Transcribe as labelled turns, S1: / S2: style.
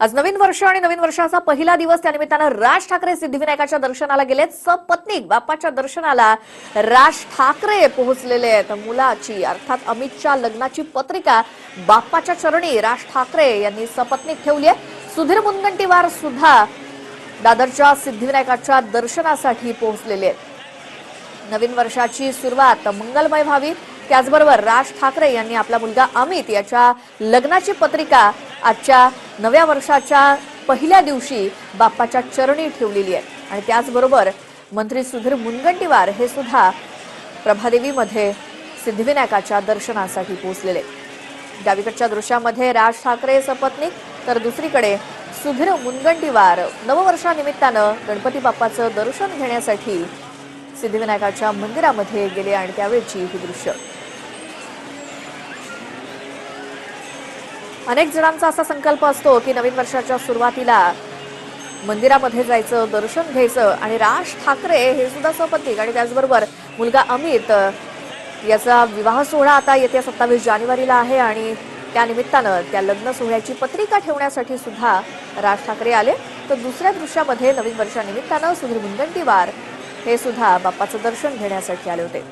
S1: आज नवीन वर्ष आणि नवीन वर्षाचा पहिला दिवस त्यानिमित्तानं राज ठाकरे सिद्धिविनायकाच्या दर्शनाला गेलेत. सपत्नीक बाप्पाच्या दर्शनाला राज ठाकरे पोहोचलेले आहेत. मुलाची अर्थात अमितच्या लग्नाची पत्रिका बाप्पाच्या चरणी राज ठाकरे यांनी सपत्नीक ठेवली आहे. सुधीर मुनगंटीवार सुद्धा दादरच्या सिद्धिविनायकाच्या दर्शनासाठी पोहोचलेले आहेत. नवीन वर्षाची सुरुवात मंगलमय व्हावी. त्याचबरोबर राज ठाकरे यांनी आपला मुलगा अमित याच्या लग्नाची पत्रिका आजच्या नव्या वर्षाच्या पहिल्या दिवशी बाप्पाच्या चरणी ठेवलेली आहे. आणि त्याचबरोबर मंत्री सुधीर मुनगंटीवार हे सुद्धा प्रभादेवीमध्ये सिद्धिविनायकाच्या दर्शनासाठी पोहोचलेले डावीकडच्या दृश्यामध्ये राज ठाकरे सपत्नीक तर दुसरीकडे सुधीर मुनगंटीवार नववर्षानिमित्तानं गणपती बाप्पाचं दर्शन घेण्यासाठी सिद्धिविनायकाच्या मंदिरामध्ये गेले आणि त्यावेळची ही दृश्य. अनेक जणांचा असा संकल्प असतो की नवीन वर्षाच्या सुरुवातीला मंदिरामध्ये जायचं दर्शन घ्यायचं आणि राज ठाकरे हे सुद्धा सपत्नीक आणि त्याचबरोबर मुलगा अमित याचा विवाह सोहळा आता येत्या सत्तावीस जानेवारीला आहे आणि त्या निमित्तानं त्या लग्न सोहळ्याची पत्रिका ठेवण्यासाठी सुद्धा राज ठाकरे आले. तर दुसऱ्या दृश्यामध्ये नवीन वर्षानिमित्तानं सुधीर मुनगंटीवार हे सुद्धा बाप्पाचं दर्शन घेण्यासाठी आले होते.